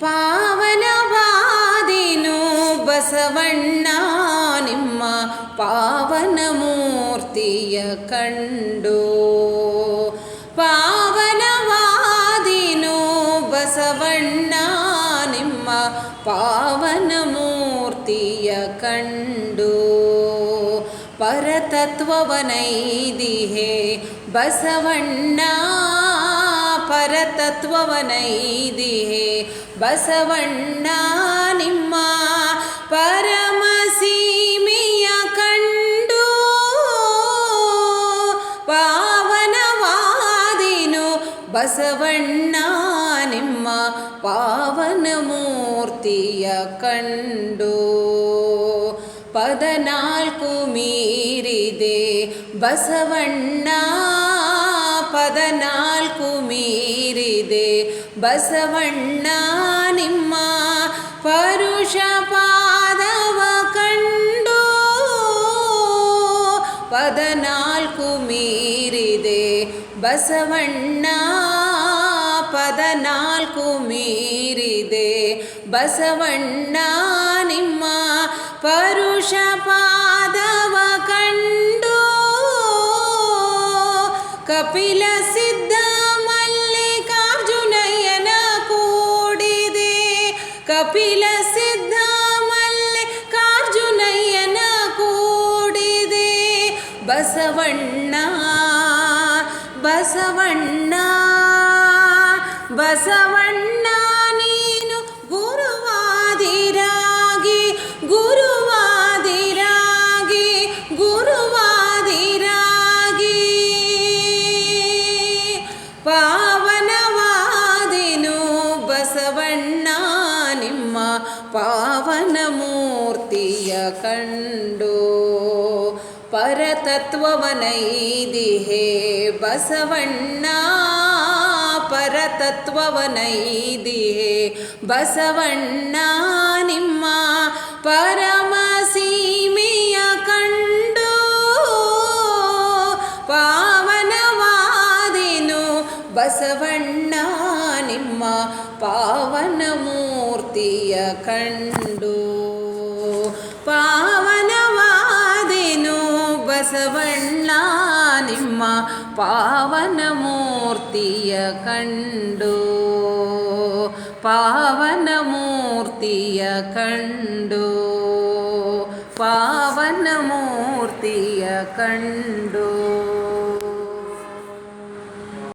ಪಾವನವಾದಿನು ಬಸವಣ್ಣ ನಿಮ್ಮ ಪಾವನ ಮೂರ್ತಿಯ ಕಂಡು ಪಾವನವಾದಿನು ಬಸವಣ್ಣ ನಿಮ್ಮ ಪಾವನ ಮೂರ್ತಿಯ ಕಂಡು ಪರತತ್ವವನೈದಿಹೆ ಬಸವಣ್ಣ ಪರತತ್ವವನೈದಿಹೆ. ಬಸವಣ್ಣ ನಿಮ್ಮ ಪರಮ ಸೀಮೆಯ ಕಂಡು ಪಾವನವಾದಿನು. ಬಸವಣ್ಣ ನಿಮ್ಮ ಪಾವನ ಮೂರ್ತಿಯ ಕಂಡು ಪದನಾಲ್ಕು ಮೀರಿದೆ. ಬಸವಣ್ಣ ಪದನಾಲ್ಕು ಮೀರಿದೆ. ಬಸವಣ್ಣ ನಿಮ್ಮ ಪರುಷ ಪಾದವ ಕಂಡು ಪದನಾಲ್ಕು ಮೀರಿದೆ. ಬಸವಣ್ಣ ಪದನಾಲ್ಕು ಮೀರಿದೆ. ಬಸವಣ್ಣ ನಿಮ್ಮ ಪರುಷ ಪಾದವ ಕಂಡು ಕಪಿಲ ಸಿದ್ಧ ಮಲ್ಲಿಕಾರ್ಜುನಯ್ಯನ ಕೂಡಿದೆ ಕಪಿಲ ಸಿದ್ಧ ಮಲ್ಲಿಕಾರ್ಜುನಯ್ಯನ ಕೂಡಿದೆ ಬಸವಣ್ಣ ಬಸವಣ್ಣ ಬಸವಣ್ಣ ನಿಮ್ಮ ಪಾವನ ಮೂರ್ತಿಯ ಕಂಡು ಪರತತ್ವವನೈದಿಹೇ ಬಸವಣ್ಣ ಪರತತ್ವವನೈದಿಹೇ ಬಸವಣ್ಣ. ನಿಮ್ಮ ಪರಮ ಸೀಮೆಯ ಕಂಡು ಪಾವನವಾದಿನು ಬಸವಣ್ಣ. ನಿಮ್ಮ ಪಾವನ ಮೂರ್ತಿಯ ಕಂಡು ಪಾವನವಾದಿನು ಬಸವಣ್ಣ ನಿಮ್ಮ ಪಾವನ ಮೂರ್ತಿಯ ಕಂಡು ಪಾವನ ಮೂರ್ತಿಯ ಕಂಡು ಪಾವನ ಮೂರ್ತಿಯ ಕಂಡು